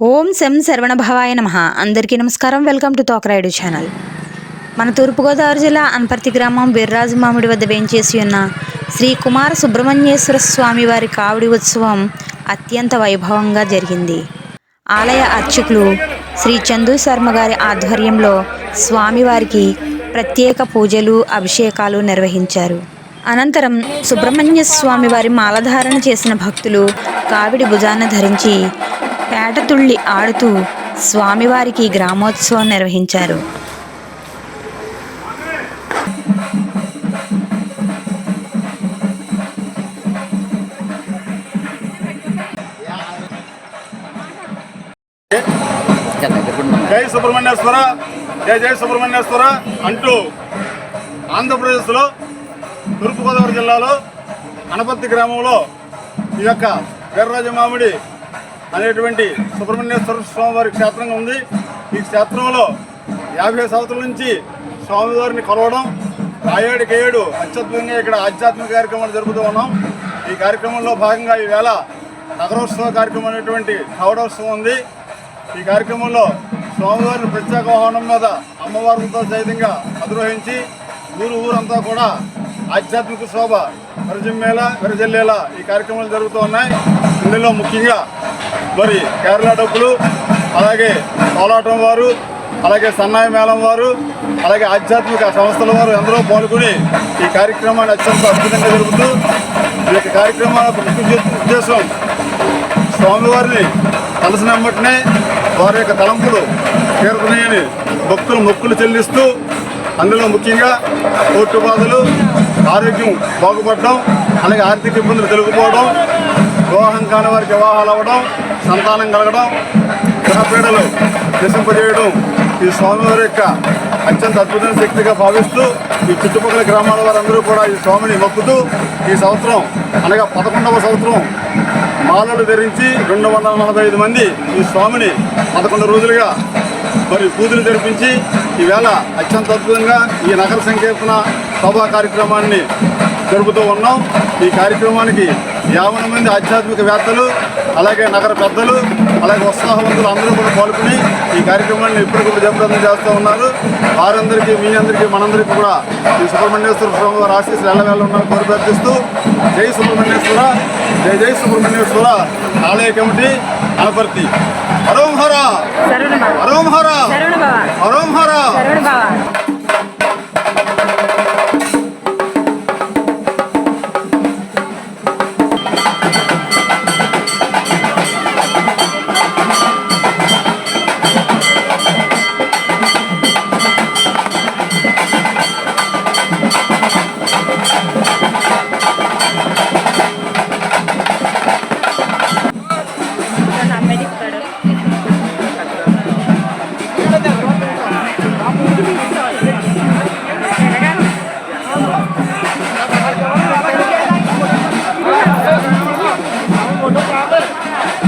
ఓం శం శరవణ భవాయ నమ. అందరికీ నమస్కారం. Welcome to Tokarayudu channel. మన తూర్పుగోదావరి జిల్లా అనపర్తి గ్రామం బిర్రాజు మామిడి వద్ద వేంచేసి ఉన్న శ్రీ కుమార సుబ్రహ్మణ్యేశ్వర స్వామి వారి కావడి ఉత్సవం అత్యంత వైభవంగా జరిగింది. ఆలయ అర్చకులు శ్రీ చందు శర్మ గారి ఆధ్వర్యంలో స్వామివారికి ప్రత్యేక పూజలు అభిషేకాలు నిర్వహించారు. అనంతరం సుబ్రహ్మణ్య స్వామి వారి మాలధారణ చేసిన భక్తులు కావిడి భుజాన ధరించి పేటతుళ్ళి ఆడుతూ స్వామివారికి గ్రామోత్సవం నిర్వహించారు. జై సుబ్రహ్మణ్యేశ్వర జై జై సుబ్రహ్మణ్యేశ్వర అంటూ ఆంధ్రప్రదేశ్లో తూర్పుగోదావరి జిల్లాలో అనపత్తి గ్రామంలో ఈ యొక్క వీర్రాజ మామిడి అనేటువంటి సుబ్రహ్మణ్యేశ్వర స్వామివారి క్షేత్రంగా ఉంది. ఈ క్షేత్రంలో యాభై సంవత్సరాల నుంచి స్వామివారిని కొలవడం ఆ ఏడుకి ఏడు అత్యద్భుతంగా ఇక్కడ ఆధ్యాత్మిక కార్యక్రమాలు జరుపుతూ ఉన్నాం. ఈ కార్యక్రమంలో భాగంగా ఈవేళ నగరోత్సవ కార్యక్రమం అనేటువంటి కవడోత్సవం ఉంది. ఈ కార్యక్రమంలో స్వామివారిని ప్రత్యేక వాహనం మీద అమ్మవారితో సైతంగా అధిరోహించి ఊరు ఊరంతా కూడా ఆధ్యాత్మిక శోభ విరజిమ్మేలా విరజల్లేలా ఈ కార్యక్రమాలు జరుగుతూ ఉన్నాయి. ఇందులో ముఖ్యంగా మరి కేరళ డబ్బులు అలాగే కోలాటం వారు అలాగే సన్నాయి మేళం వారు అలాగే ఆధ్యాత్మిక సంస్థల వారు ఎందరో పాల్గొని ఈ కార్యక్రమాన్ని అత్యంత అద్భుతంగా జరుపుతూ ఈ యొక్క కార్యక్రమాల ఉద్దేశం స్వామివారిని కలిసిన వారి యొక్క తలంపులు తీరుతున్నాయని భక్తులు మొక్కులు చెల్లిస్తూ అందులో ముఖ్యంగా కోర్టు బాధలు ఆరోగ్యం బాగుపడడం అలాగే ఆర్థిక ఇబ్బందులు తొలగిపోవడం వివాహం కాని వారికి వివాహాలు అవ్వడం సంతానం కలగడం గ్రహపీడలు నశింపజేయడం ఈ స్వామివారి యొక్క అత్యంత అద్భుతమైన శక్తిగా భావిస్తూ ఈ చుట్టుపక్కల గ్రామాల వారందరూ కూడా ఈ స్వామిని మొక్కుతూ ఈ సంవత్సరం అనగా పదకొండవ సంవత్సరం మాలలు ధరించి రెండు వందల నలభై ఐదు మంది ఈ స్వామిని పదకొండు రోజులుగా మరి పూజలు జరిపించి ఈవేళ అత్యంత అద్భుతంగా ఈ నగర సంకీర్తన సభా కార్యక్రమాన్ని జరుపుతూ ఉన్నాం. ఈ కార్యక్రమానికి యావన మంది ఆధ్యాత్మిక వేత్తలు అలాగే నగర పెద్దలు అలాగే ఉత్సాహవంతులు అందరూ కూడా పాల్గొని ఈ కార్యక్రమాన్ని ఇప్పటికప్పుడు జయప్రదం చేస్తూ ఉన్నారు. వారందరికీ మీ అందరికీ మనందరికీ కూడా ఈ సుబ్రహ్మణ్యేశ్వర స్వామి వారి ఆశీస్సులు ఎల్లవేళ ఉన్నారని కోరి ప్రార్థిస్తూ జై సుబ్రహ్మణ్యేశ్వర జై జై సుబ్రహ్మణ్యేశ్వర ఆలయ కమిటీ అనపర్తి. హరోం హర! శరవణ హరోం హర! శరవణ బావ హరోం హర! الشعب